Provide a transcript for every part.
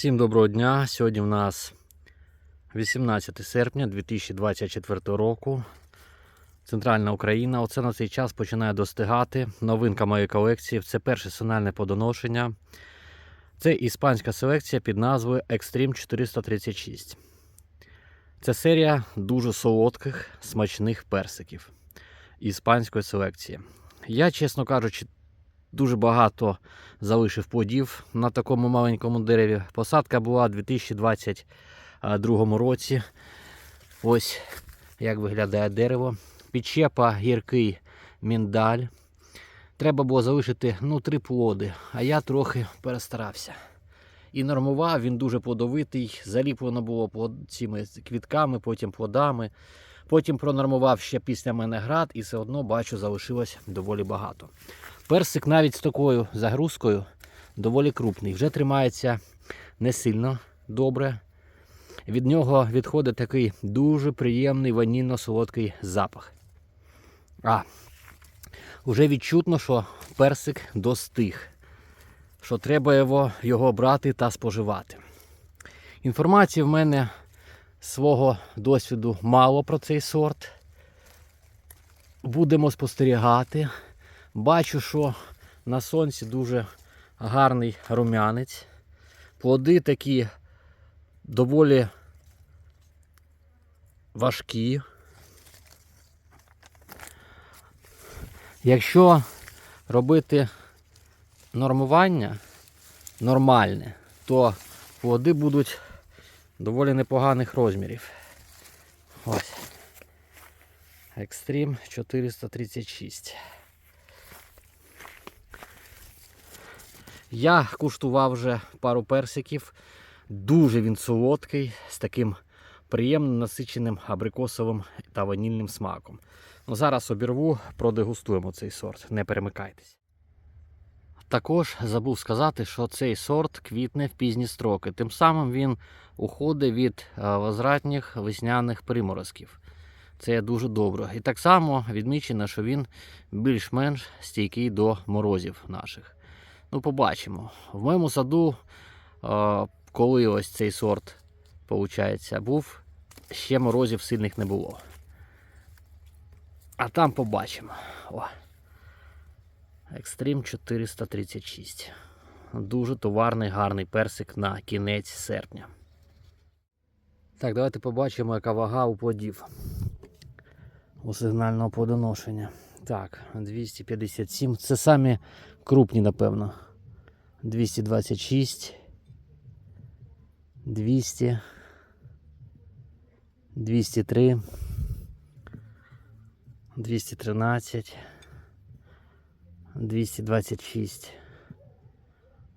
Всім доброго дня. Сьогодні в нас 18 серпня 2024 року. Центральна Україна. Оце на цей час починає достигати. Новинка моєї колекції. Це перше сигнальне подоношення. Це іспанська селекція під назвою Extreme 436. Це серія дуже солодких, смачних персиків іспанської селекції. Я, чесно кажучи, дуже багато залишив плодів на такому маленькому дереві. Посадка була у 2022 році. Ось як виглядає дерево. Підчепа гіркий міндаль. Треба було залишити ну, три плоди, а я трохи перестарався. І нормував, він дуже плодовитий, заліплено було цими квітками, потім плодами. Потім пронормував ще після мене град, і все одно бачу, залишилось доволі багато. Персик навіть з такою загрузкою доволі крупний. Вже тримається не сильно добре. Від нього відходить такий дуже приємний ванільно-солодкий запах. А, вже відчутно, що персик достиг, що треба його, його брати та споживати. Інформації в мене свого досвіду мало про цей сорт. Будемо спостерігати. Бачу, що на сонці дуже гарний рум'янець. Плоди такі доволі важкі. Якщо робити нормування нормальне, то плоди будуть доволі непоганих розмірів. Ось. Екстрім 436. Я куштував вже пару персиків. Дуже він солодкий, з таким приємним насиченим абрикосовим та ванільним смаком. Ну, зараз обірву, продегустуємо цей сорт, не перемикайтесь. Також забув сказати, що цей сорт квітне в пізні строки. Тим самим він уходить від е, возвратних весняних приморозків. Це дуже добре. І так само відмічено, що він більш-менш стійкий до морозів наших. Ну, побачимо. В моєму саду, коли ось цей сорт, виходить, був, ще морозів сильних не було. А там побачимо. О. Екстрім 436. Дуже товарний гарний персик на кінець серпня. Так, давайте побачимо, яка вага у плодів у сигнального плодоношення. Так, 257. Це самі крупні, напевно. 226. 200. 203. 213. 226.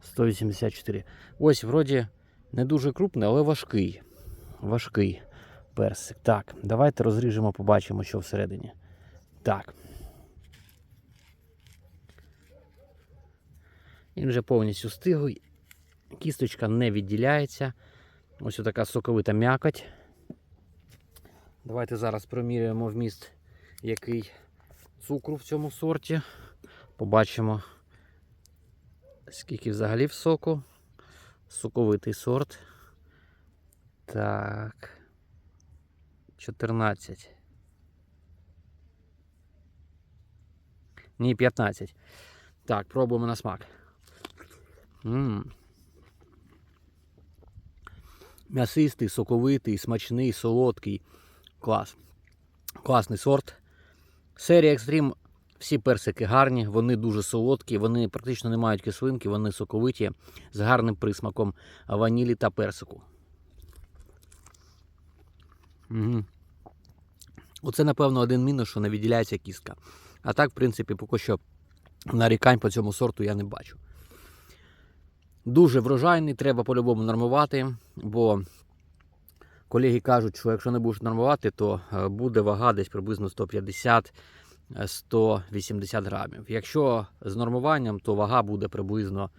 184. Ось, вроді, не дуже крупний, але важкий. Важкий персик. Так, давайте розріжемо, побачимо, що всередині. Так. Він вже повністю стиглий. Кісточка не відділяється. Ось така соковита м'якоть. Давайте зараз проміряємо вміст, який цукру в цьому сорті. Побачимо, скільки взагалі в соку. Соковитий сорт. Так. 14. Ні, 15. Так, пробуємо на смак. М'ясистий, соковитий, смачний, солодкий. Клас. Класний сорт. Серія Extreme. Всі персики гарні, вони дуже солодкі, вони практично не мають кислинки, вони соковиті, з гарним присмаком ванілі та персику. Угу. Оце, напевно, один мінус, що не відділяється кістка. А так, в принципі, поки що нарікань по цьому сорту я не бачу. Дуже врожайний, треба по-любому нормувати, бо колеги кажуть, що якщо не будеш нормувати, то е, буде вага десь приблизно 150 180 грамів. Якщо з нормуванням, то вага буде приблизно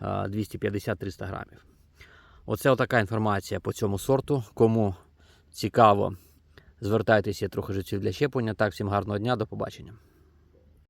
е, 250-300 грамів. Оце отака інформація по цьому сорту. Кому цікаво, звертайтеся, трохи життів для щеплення. Так, всім гарного дня, до побачення.